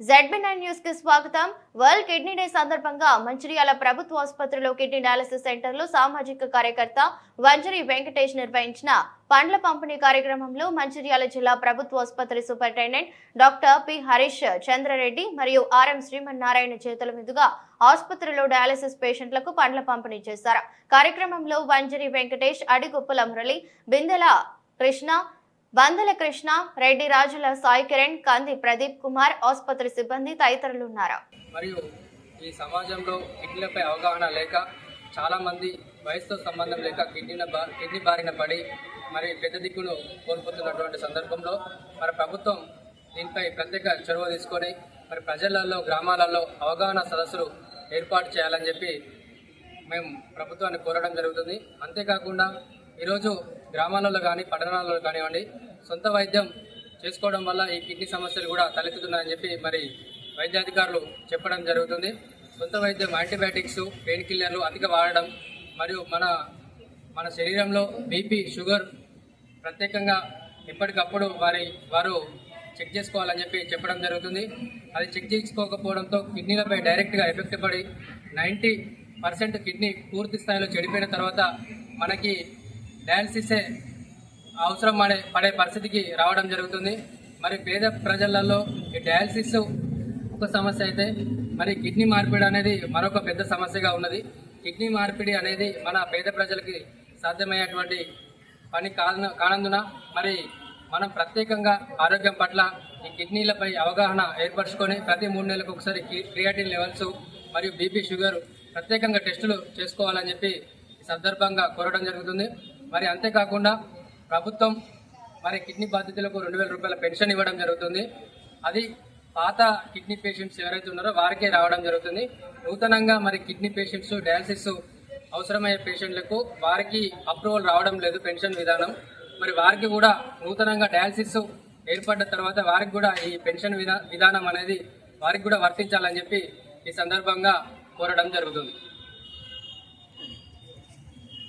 ZB nine న్యూస్కి స్వాగతం. World kidney day సందర్భంగా మంచిర్యాల ప్రభుత్వ ఆసుపత్రిలో కిడ్నీ డయాలసిస్ సెంటర్లో సామాజిక కార్యకర్త వంజరి వెంకటేష్ నిర్వహించిన పండ్ల పంపిణీ కార్యక్రమంలో మంచిర్యాల జిల్లా ప్రభుత్వ ఆసుపత్రి superintendent doctor P Harish Chandrareddy మరియు ఆర్ఎం శ్రీమన్నారాయణ చేతుల మీదుగా ఆసుపత్రిలో డయాలసిస్ పేషెంట్లకు పండ్ల పంపిణీ చేశారు. కార్యక్రమంలో వంజరి వెంకటేష్ అడిగొప్పుల మురళి బిందెల కృష్ణ వందల కృష్ణ రెడ్డి రాజుల సాయి కిరణ్ కంది ప్రదీప్ కుమార్ ఆసుపత్రి సిబ్బంది తదితరులు ఉన్నారు మరియు ఈ సమాజంలో కిడ్నీలపై అవగాహన లేక చాలామంది వయసుతో సంబంధం లేక కిడ్నీల బా కిడ్నీ బారిన పడి మరి పెద్ద దిక్కును కోల్పోతున్నటువంటి సందర్భంలో మరి ప్రభుత్వం దీనిపై ప్రత్యేక చొరవ తీసుకొని మరి ప్రజలలో గ్రామాలలో అవగాహన సదస్సులు ఏర్పాటు చేయాలని చెప్పి మేము ప్రభుత్వాన్ని కోరడం జరుగుతుంది. అంతేకాకుండా ఈరోజు గ్రామాలలో కానీ పట్టణాలలో కానివ్వండి సొంత వైద్యం చేసుకోవడం వల్ల ఈ కిడ్నీ సమస్యలు కూడా తలెత్తుతున్నాయని చెప్పి మరి వైద్యాధికారులు చెప్పడం జరుగుతుంది. సొంత వైద్యం యాంటీబయాటిక్స్ పెయిన్ కిల్లర్లు అధిక వాడడం మరియు మన మన శరీరంలో బీపీ షుగర్ ప్రత్యేకంగా ఎప్పటికప్పుడు వారి వారు చెక్ చేసుకోవాలని చెప్పి చెప్పడం జరుగుతుంది. అది చెక్ చేసుకోకపోవడంతో కిడ్నీలపై డైరెక్ట్గా ఎఫెక్ట్ పడి నైంటీ పర్సెంట్ కిడ్నీ పూర్తి స్థాయిలో చెడిపోయిన తర్వాత మనకి డయాలసిసే అవసరం పడే పడే పరిస్థితికి రావడం జరుగుతుంది. మరి పేద ప్రజలలో ఈ డయాలసిస్ ఒక సమస్య అయితే మరి కిడ్నీ మార్పిడి అనేది మరొక పెద్ద సమస్యగా ఉన్నది. కిడ్నీ మార్పిడి అనేది మన పేద ప్రజలకి సాధ్యమయ్యేటువంటి పని కానందున మరి మనం ప్రత్యేకంగా ఆరోగ్యం పట్ల ఈ కిడ్నీలపై అవగాహన ఏర్పరచుకొని ప్రతి మూడు నెలలకు ఒకసారి క్రియాటిన్ లెవెల్స్ మరియు బీపీ షుగర్ ప్రత్యేకంగా టెస్టులు చేసుకోవాలని చెప్పి సందర్భంగా కోరడం జరుగుతుంది. మరి అంతేకాకుండా ప్రభుత్వం మరి కిడ్నీ బాధితులకు రెండు వేల రూపాయల పెన్షన్ ఇవ్వడం జరుగుతుంది. అది పాత కిడ్నీ పేషెంట్స్ ఎవరైతే ఉన్నారో వారికే రావడం జరుగుతుంది. నూతనంగా మరి కిడ్నీ పేషెంట్స్ డయాలసిస్ అవసరమయ్యే పేషెంట్లకు వారికి అప్రూవల్ రావడం లేదు పెన్షన్ విధానం. మరి వారికి కూడా నూతనంగా డయాలసిస్ ఏర్పడ్డ తర్వాత వారికి కూడా ఈ పెన్షన్ విధానం అనేది వారికి కూడా వర్తించాలని చెప్పి ఈ సందర్భంగా కోరడం జరుగుతుంది.